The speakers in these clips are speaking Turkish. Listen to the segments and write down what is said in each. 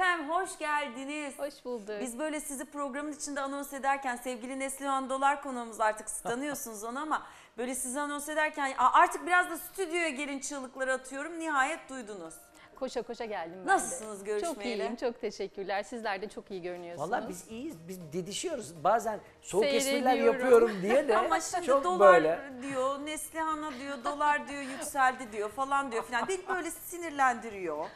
Efendim hoş geldiniz. Hoş bulduk. Biz böyle sizi programın içinde anons ederken sevgili Neslihan Dolar konuğumuz artık tanıyorsunuz onu ama böyle sizi anons ederken "Aa, artık biraz da stüdyoya gelin çığlıkları atıyorum. Nihayet duydunuz. Koşa koşa geldim ben de. Nasılsınız görüşmeyeli? Çok iyiyim, çok teşekkürler. Sizler de çok iyi görünüyorsunuz. Valla biz iyiyiz. Biz didişiyoruz. Bazen soğuk espriler Seyrediyorum. yapıyorum diye de Ama şimdi çok dolar böyle. diyor, Neslihan'a diyor, dolar diyor, yükseldi diyor falan diyor falan. Beni böyle sinirlendiriyor.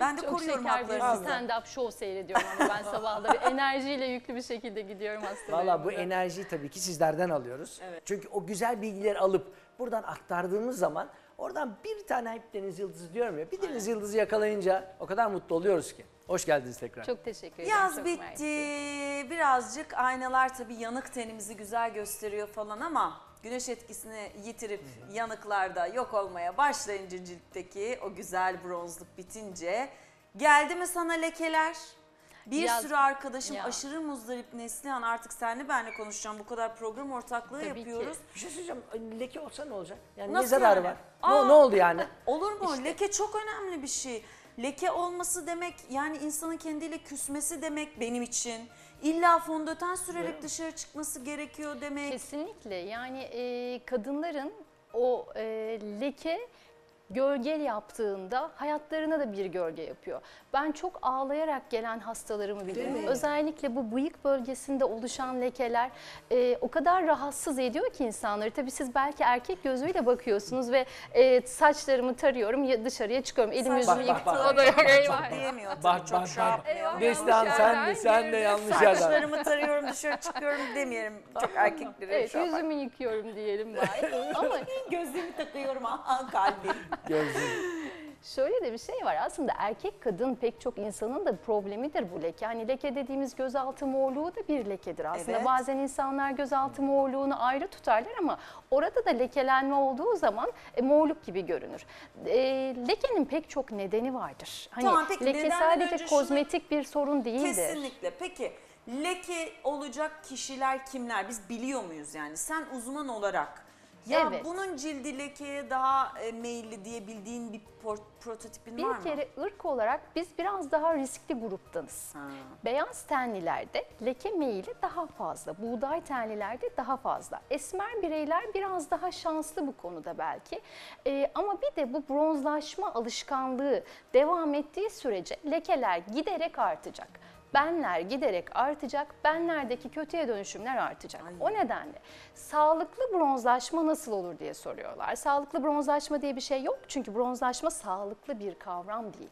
Ben de çok koruyorum şeker bir haklarınızı. stand-up show seyrediyorum ama ben sabahları enerjiyle yüklü bir şekilde gidiyorum hastalarımıza. Valla bu enerjiyi tabii ki sizlerden alıyoruz. Evet. Çünkü o güzel bilgileri alıp buradan aktardığımız zaman oradan bir tane hep deniz yıldızı diyorum ya. Bir deniz yıldızı yakalayınca o kadar mutlu oluyoruz ki. Hoş geldiniz tekrar. Çok teşekkür ederim. Yaz çok bitti. mersi. Birazcık aynalar tabii yanık tenimizi güzel gösteriyor falan ama güneş etkisini yitirip yanıklarda yok olmaya başlayınca ciltteki o güzel bronzluk bitince geldi mi sana lekeler? Bir Yaz- sürü arkadaşım Ya. aşırı muzdarip Neslihan artık senle benle konuşacağım. Bu kadar program ortaklığı Tabii ki. yapıyoruz. Bir şey söyleyeceğim. Leke olsa ne olacak? Yani Nasıl ne zararı yani? var? Aa! Ne, ne oldu yani? Olur mu? Leke çok önemli bir şey. Leke olması demek yani insanın kendiyle küsmesi demek benim için. İlla fondöten sürerek dışarı çıkması gerekiyor demek. Kesinlikle yani e, kadınların o e, leke gölge yaptığında hayatlarına da bir gölge yapıyor. Ben çok ağlayarak gelen hastalarımı mi? Özellikle bu bıyık bölgesinde oluşan lekeler e, o kadar rahatsız ediyor ki insanları. Tabii siz belki erkek gözüyle bakıyorsunuz ve e, saçlarımı tarıyorum ya dışarıya çıkıyorum. Elim Saç- yüzümü Bak, bak, yıktım. bak, O da yok. Eyvah. Diyemiyor tabii Bak, çok bak. Eyvah. Yanlış sen de sen de yanlış yerden. Saçlarımı tarıyorum dışarı çıkıyorum demeyelim çok erkeklere Evet yüzümü yıkıyorum diyelim bari. Ama Gözlüğümü takıyorum aha kalbim. Gözlüğüm. Şöyle de bir şey var aslında erkek kadın pek çok insanın da problemidir bu leke. Hani leke dediğimiz gözaltı morluğu da bir lekedir aslında. Evet. Bazen insanlar gözaltı morluğunu ayrı tutarlar ama orada da lekelenme olduğu zaman e, morluk gibi görünür. E, lekenin pek çok nedeni vardır. Hani Tamam, peki leke sadece şunu- kozmetik bir sorun değildir. Kesinlikle. Peki leke olacak kişiler kimler? Biz biliyor muyuz yani? Sen uzman olarak ya Evet. bunun cildi lekeye daha e, meyilli diye bildiğin bir por- prototipin var Bir mı? kere ırk olarak biz biraz daha riskli gruptanız. Ha. Beyaz tenlilerde leke meyili daha fazla, buğday tenlilerde daha fazla. Esmer bireyler biraz daha şanslı bu konuda belki. Ee, ama bir de bu bronzlaşma alışkanlığı devam ettiği sürece lekeler giderek artacak. Benler giderek artacak, benlerdeki kötüye dönüşümler artacak. Ay. O nedenle sağlıklı bronzlaşma nasıl olur diye soruyorlar. Sağlıklı bronzlaşma diye bir şey yok çünkü bronzlaşma sağlıklı bir kavram değil.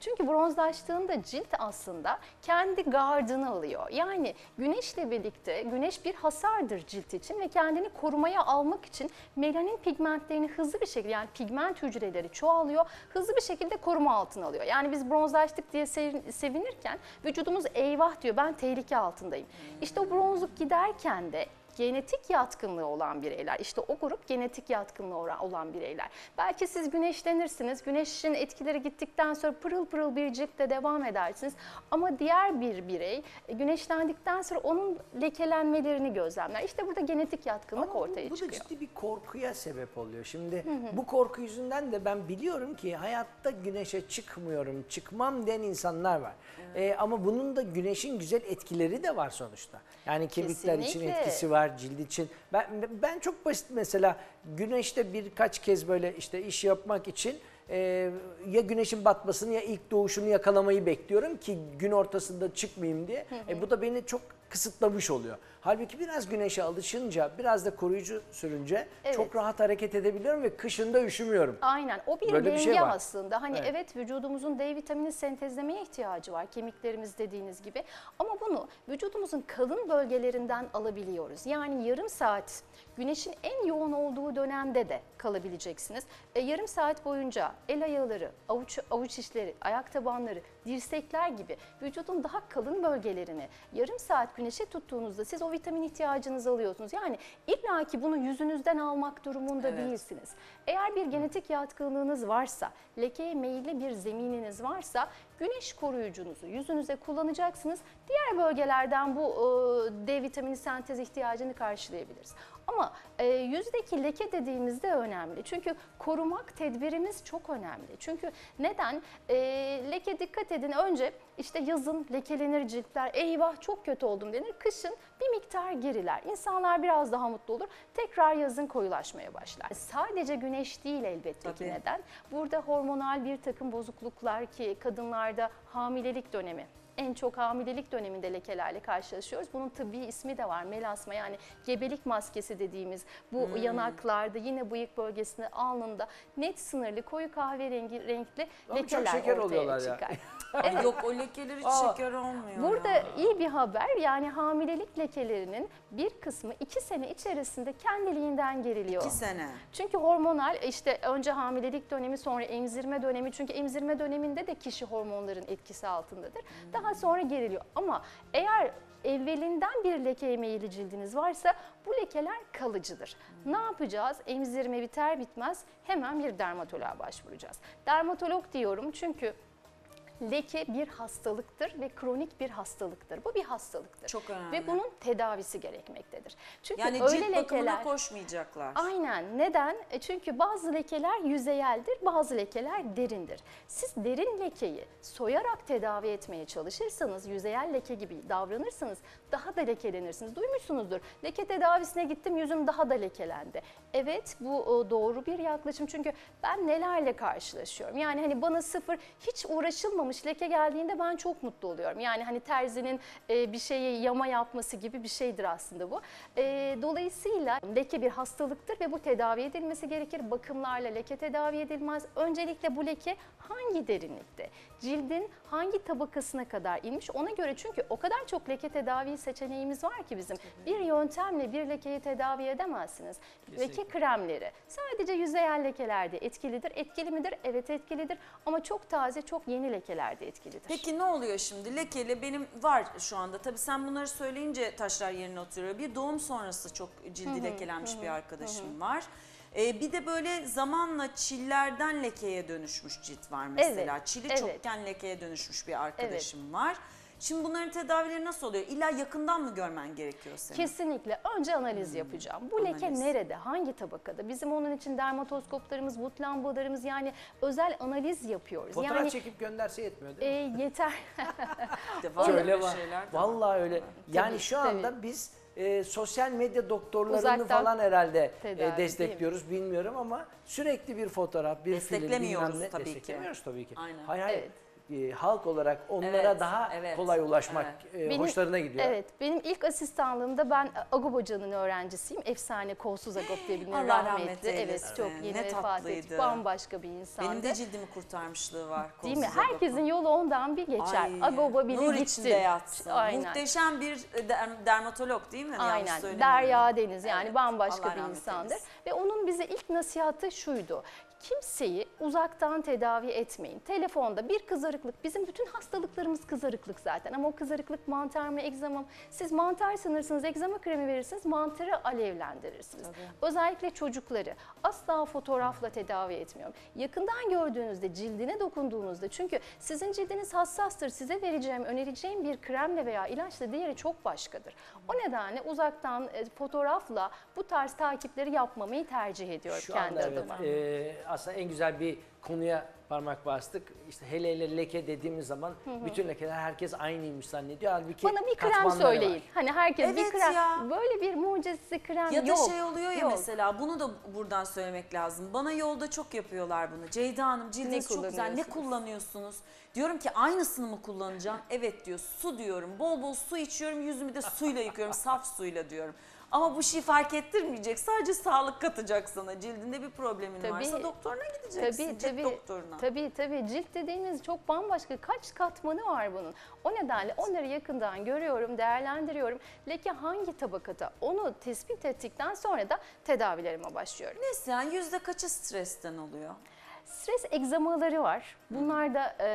Çünkü bronzlaştığında cilt aslında kendi gardını alıyor. Yani güneşle birlikte güneş bir hasardır cilt için ve kendini korumaya almak için melanin pigmentlerini hızlı bir şekilde yani pigment hücreleri çoğalıyor. Hızlı bir şekilde koruma altına alıyor. Yani biz bronzlaştık diye sev- sevinirken vücudumuz eyvah diyor ben tehlike altındayım. İşte o bronzluk giderken de genetik yatkınlığı olan bireyler. İşte o grup genetik yatkınlığı olan bireyler. Belki siz güneşlenirsiniz. Güneşin etkileri gittikten sonra pırıl pırıl bir ciltte devam edersiniz. Ama diğer bir birey e, güneşlendikten sonra onun lekelenmelerini gözlemler. İşte burada genetik yatkınlık Ama bu- ortaya bu, da çıkıyor. ciddi bir korkuya sebep oluyor. Şimdi bu korku yüzünden de ben biliyorum ki hayatta güneşe çıkmıyorum, çıkmam diyen insanlar var. Ee, ama bunun da güneşin güzel etkileri de var sonuçta. Yani kemikler için Kesinlikle. etkisi var, cilt için. Ben ben çok basit mesela güneşte birkaç kez böyle işte iş yapmak için e, ya güneşin batmasını ya ilk doğuşunu yakalamayı bekliyorum ki gün ortasında çıkmayayım diye. E, bu da beni çok kısıtlamış oluyor. Halbuki biraz güneşe alışınca, biraz da koruyucu sürünce Evet. çok rahat hareket edebiliyorum ve kışında üşümüyorum. Aynen o bir Böyle bir denge şey var. aslında. Hani evet. Evet. vücudumuzun D vitamini sentezlemeye ihtiyacı var kemiklerimiz dediğiniz gibi. Ama bunu vücudumuzun kalın bölgelerinden alabiliyoruz. Yani yarım saat güneşin en yoğun olduğu dönemde de kalabileceksiniz. E, yarım saat boyunca el ayağları, avuç, avuç içleri, ayak tabanları, dirsekler gibi vücudun daha kalın bölgelerini yarım saat güneşe tuttuğunuzda siz o vitamin ihtiyacınızı alıyorsunuz. Yani illaki bunu yüzünüzden almak durumunda Evet. değilsiniz. Eğer bir genetik yatkınlığınız varsa, lekeye meyilli bir zemininiz varsa güneş koruyucunuzu yüzünüze kullanacaksınız. Diğer bölgelerden bu e, D vitamini sentez ihtiyacını karşılayabiliriz. Ama e, yüzdeki leke dediğimizde önemli. Çünkü korumak tedbirimiz çok önemli. Çünkü neden? E, leke dikkat edin önce işte yazın lekelenir ciltler. Eyvah çok kötü oldum denir. Kışın bir miktar geriler. İnsanlar biraz daha mutlu olur. Tekrar yazın koyulaşmaya başlar. Sadece güneş değil elbette ki Tabii. neden? Burada hormonal bir takım bozukluklar ki kadınlarda hamilelik dönemi en çok hamilelik döneminde lekelerle karşılaşıyoruz. Bunun tıbbi ismi de var. Melasma yani gebelik maskesi dediğimiz bu Hmm. yanaklarda yine bıyık bölgesinde alnında net sınırlı koyu kahverengi renkli Ama çok lekeler şeker ortaya oluyorlar ya. Ay Yok o lekeler hiç Aa, şeker olmuyor Burada ya. iyi bir haber yani hamilelik lekelerinin bir kısmı iki sene içerisinde kendiliğinden geriliyor. İki sene. Çünkü hormonal işte önce hamilelik dönemi sonra emzirme dönemi çünkü emzirme döneminde de kişi hormonların etkisi altındadır. Daha sonra geriliyor ama eğer evvelinden bir lekeye meyilli cildiniz varsa bu lekeler kalıcıdır. Ne yapacağız? Emzirme biter bitmez hemen bir dermatoloğa başvuracağız. Dermatolog diyorum çünkü leke bir hastalıktır ve kronik bir hastalıktır. Bu bir hastalıktır. Çok önemli. Ve bunun tedavisi gerekmektedir. Çünkü Yani öyle cilt lekeler koşmayacaklar. Aynen. Neden? E çünkü bazı lekeler yüzeyeldir, bazı lekeler derindir. Siz derin lekeyi soyarak tedavi etmeye çalışırsanız, yüzeyel leke gibi davranırsanız daha da lekelenirsiniz. Duymuşsunuzdur. Leke tedavisine gittim, yüzüm daha da lekelendi. Evet, bu doğru bir yaklaşım. Çünkü ben nelerle karşılaşıyorum. Yani hani bana sıfır hiç uğraşılmamış leke geldiğinde ben çok mutlu oluyorum. Yani hani terzinin e, bir şeyi yama yapması gibi bir şeydir aslında bu. E, dolayısıyla leke bir hastalıktır ve bu tedavi edilmesi gerekir. Bakımlarla leke tedavi edilmez. Öncelikle bu leke hangi derinlikte, cildin hangi tabakasına kadar inmiş ona göre çünkü o kadar çok leke tedavi seçeneğimiz var ki bizim. Bir yöntemle bir lekeyi tedavi edemezsiniz. Leke kremleri sadece yüzeyel lekelerde etkilidir. Etkili midir? Evet etkilidir ama çok taze, çok yeni lekelerde etkilidir. Peki ne oluyor şimdi? Lekeli benim var şu anda. Tabii sen bunları söyleyince taşlar yerine oturuyor. Bir doğum sonrası çok cildi lekelenmiş bir arkadaşım var. Ee, bir de böyle zamanla çillerden lekeye dönüşmüş cilt var mesela. Evet, Çili evet. çokken lekeye dönüşmüş bir arkadaşım var. Şimdi bunların tedavileri nasıl oluyor? İlla yakından mı görmen gerekiyor senin? Kesinlikle. Önce analiz yapacağım. Bu leke Analiz. nerede? Hangi tabakada? Bizim onun için dermatoskoplarımız, but lambalarımız yani özel analiz yapıyoruz. Fotoğraf yani çekip gönderse yetmiyor e, değil mi? yeter. De var Öyle var. Vallahi öyle. Yani Tabii, şu anda biz e, sosyal medya doktorlarını Uzaktan falan herhalde tedavi, e, destekliyoruz bilmiyorum ama sürekli bir fotoğraf, bir film ne tabii ki. desteklemiyoruz tabii ki. Aynen. Hayır hayır. Evet. E, halk olarak onlara Evet, daha evet, kolay ulaşmak e, Benim- hoşlarına gidiyor. Evet, benim ilk asistanlığımda ben Agop Hoca'nın öğrencisiyim. Efsane kolsuz Agop diye bilinen Allah rahmet rahmetli. eylesin. Evet, çok yeni Ne vefat etti. tatlıydı. Bambaşka bir insandı. Benim de cildimi kurtarmışlığı var. Değil mi? Herkesin yolu ondan bir geçer. Ay, Agop'a bile nur gitti. içinde yatsın. Aynen. Muhteşem bir der- dermatolog değil mi? Yanlış Aynen. söylemiyorum. Derya Deniz yani Evet, bambaşka Allah bir rahmet insandır. eylesin. Ve onun bize ilk nasihatı şuydu. Kimseyi uzaktan tedavi etmeyin. Telefonda bir kızarıklık, bizim bütün hastalıklarımız kızarıklık zaten ama o kızarıklık mantar mı, egzama mı? Siz mantar sanırsınız, egzama kremi verirsiniz, mantarı alevlendirirsiniz. Özellikle çocukları asla fotoğrafla tedavi etmiyorum. Yakından gördüğünüzde, cildine dokunduğunuzda çünkü sizin cildiniz hassastır. Size vereceğim, önereceğim bir kremle veya ilaçla diğeri çok başkadır. O nedenle uzaktan e, fotoğrafla bu tarz takipleri yapmamayı tercih ediyorum Şu kendi anda evet, adıma. e, aslında en güzel bir konuya parmak bastık. İşte hele hele leke dediğimiz zaman bütün lekeler herkes aynıymış zannediyor. Halbuki Bana bir krem katmanları söyleyin. var. Hani herkes bir Evet krem. ya. Böyle bir mucize krem Ya da yok. şey oluyor ya yok. mesela bunu da buradan söylemek lazım. Bana yolda çok yapıyorlar bunu. Ceyda Hanım cildiniz Ne çok güzel. Ne kullanıyorsunuz? kullanıyorsunuz? Diyorum ki aynısını mı kullanacağım? Evet diyor. Su diyorum. Bol bol su içiyorum. Yüzümü de suyla yıkıyorum. Saf suyla diyorum. Ama bu şey fark ettirmeyecek. Sadece sağlık katacak sana. Cildinde bir problemin Tabii. varsa doktoruna gideceksin. Tabii cilt tabii. doktoruna. Tabii tabii cilt dediğiniz çok bambaşka kaç katmanı var bunun. O nedenle onları yakından görüyorum, değerlendiriyorum. Leke hangi tabakada onu tespit ettikten sonra da tedavilerime başlıyorum. Neslihan yüzde kaçı stresten oluyor? Stres egzamaları var. Bunlar da e,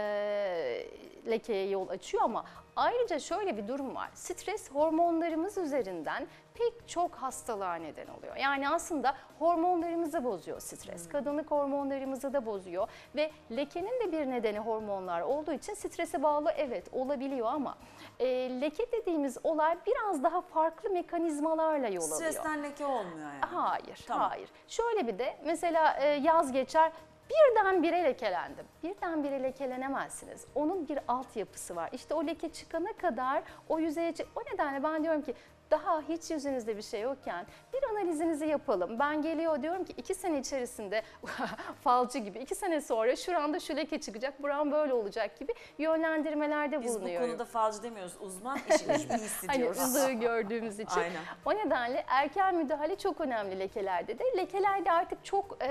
lekeye yol açıyor ama ayrıca şöyle bir durum var. Stres hormonlarımız üzerinden pek çok hastalığa neden oluyor. Yani aslında hormonlarımızı bozuyor stres. Kadınlık hormonlarımızı da bozuyor ve lekenin de bir nedeni hormonlar olduğu için strese bağlı evet olabiliyor ama e, leke dediğimiz olay biraz daha farklı mekanizmalarla yol alıyor. Stresten leke olmuyor yani. Hayır, Tamam. hayır. Şöyle bir de mesela e, yaz geçer birdenbire lekelendim. Birdenbire lekelenemezsiniz. Onun bir altyapısı var. İşte o leke çıkana kadar o yüzeye O nedenle ben diyorum ki daha hiç yüzünüzde bir şey yokken bir analizinizi yapalım. Ben geliyor diyorum ki iki sene içerisinde falcı gibi iki sene sonra şuranda şu leke çıkacak, buram böyle olacak gibi yönlendirmelerde Biz bu bulunuyorum. konuda falcı demiyoruz. Uzman işin iyisi Hani diyoruz. ızığı gördüğümüz için. Aynen. O nedenle erken müdahale çok önemli lekelerde de. Lekelerde artık çok e,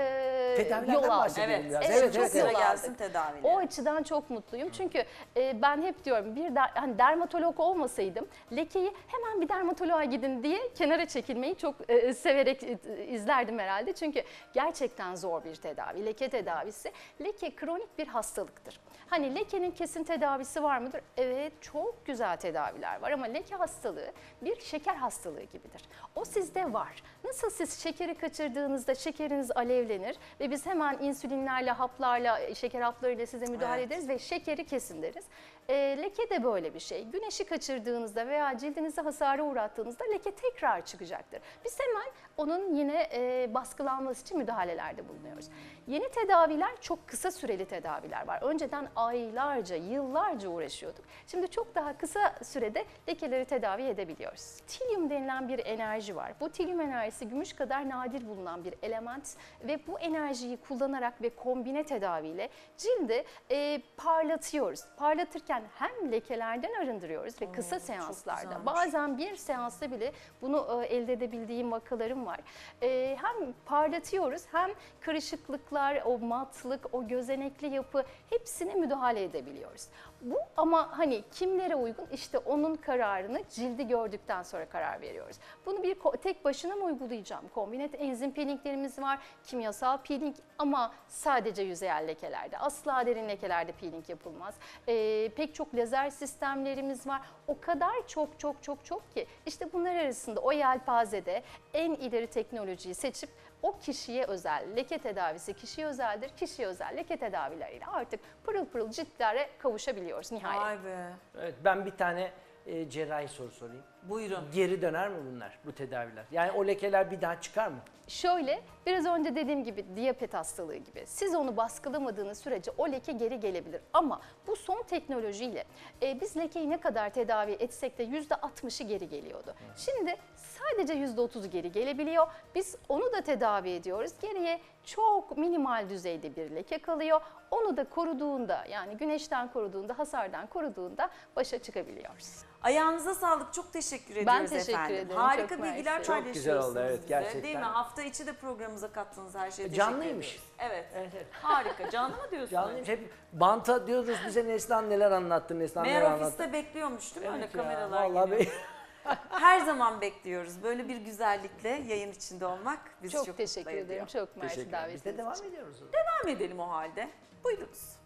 Tedavilerden yol aldı. bahsedelim Evet, biraz. evet, Evet, çok evet, evet. gelsin tedaviyle. O açıdan çok mutluyum. Çünkü e, ben hep diyorum bir der, hani dermatolog olmasaydım lekeyi hemen bir dermatoloğa gidin diye kenara çekilmeyi çok e, severek e, izlerdim herhalde. Çünkü gerçekten zor bir tedavi. Leke tedavisi. Leke kronik bir hastalıktır. Hani lekenin kesin tedavisi var mıdır? Evet çok güzel tedaviler var ama leke hastalığı bir şeker hastalığı gibidir. O sizde var. Nasıl siz şekeri kaçırdığınızda şekeriniz alevlenir ve biz hemen insülinlerle, haplarla, şeker haplarıyla size müdahale Evet. ederiz ve şekeri kesin deriz. E, leke de böyle bir şey. Güneşi kaçırdığınızda veya cildinizi hasara uğrattığınızda leke tekrar çıkacaktır. Biz hemen onun yine e, baskılanması için müdahalelerde bulunuyoruz. Yeni tedaviler çok kısa süreli tedaviler var. Önceden aylarca, yıllarca uğraşıyorduk. Şimdi çok daha kısa sürede lekeleri tedavi edebiliyoruz. Tilyum denilen bir enerji var. Bu tilyum enerjisi gümüş kadar nadir bulunan bir element ve bu enerjiyi kullanarak ve kombine tedaviyle cildi e, parlatıyoruz. Parlatırken hem lekelerden arındırıyoruz ve kısa seanslarda bazen bir seansta bile bunu e, elde edebildiğim vakalarım var. E, hem parlatıyoruz hem kırışıklıklar, o matlık, o gözenekli yapı hepsine müdahale edebiliyoruz. Bu ama hani kimlere uygun işte onun kararını cildi gördükten sonra karar veriyoruz. Bunu bir tek başına mı uygulayacağım? Kombinat enzim peelinglerimiz var, kimyasal peeling ama sadece yüzeyel lekelerde. Asla derin lekelerde peeling yapılmaz. E, pek çok lazer sistemlerimiz var. O kadar çok çok çok çok ki işte bunlar arasında o yelpazede en ileri teknolojiyi seçip o kişiye özel leke tedavisi kişiye özeldir. Kişiye özel leke tedavileriyle artık pırıl pırıl ciltlere kavuşabiliyoruz nihayet. Vay be. Evet, ben bir tane e, cerrahi soru sorayım. Buyurun. Geri döner mi bunlar, bu tedaviler? Yani o lekeler bir daha çıkar mı? Şöyle biraz önce dediğim gibi diyabet hastalığı gibi siz onu baskılamadığınız sürece o leke geri gelebilir. Ama bu son teknolojiyle e, biz lekeyi ne kadar tedavi etsek de %60'ı geri geliyordu. Şimdi sadece %30'u geri gelebiliyor. Biz onu da tedavi ediyoruz. Geriye çok minimal düzeyde bir leke kalıyor. Onu da koruduğunda yani güneşten koruduğunda, hasardan koruduğunda başa çıkabiliyoruz. Ayağınıza sağlık. Çok teşekkür ediyoruz teşekkür efendim. ederim, Harika çok bilgiler. Çok paylaşıyorsunuz güzel oldu, evet, bize, gerçekten. Değil mi? Hafta içi de programımıza kattığınız her şeye teşekkür Canlıymış. Evet. Evet, evet. Harika. Canlı mı diyorsun? Canlıymış. Hep banta diyoruz bize Neslihan neler anlattı, neler Meğer anlattı. ofiste bekliyormuş değil mi? Öyle Evet ya, kameralar vallahi geliyor. Her zaman bekliyoruz. Böyle bir güzellikle yayın içinde olmak bizi çok, Çok, teşekkür mutlu ediyor. ederim. Çok mersi Teşekkürler. Biz davetiniz de için. devam ediyoruz. Devam edelim o halde. Buyurunuz.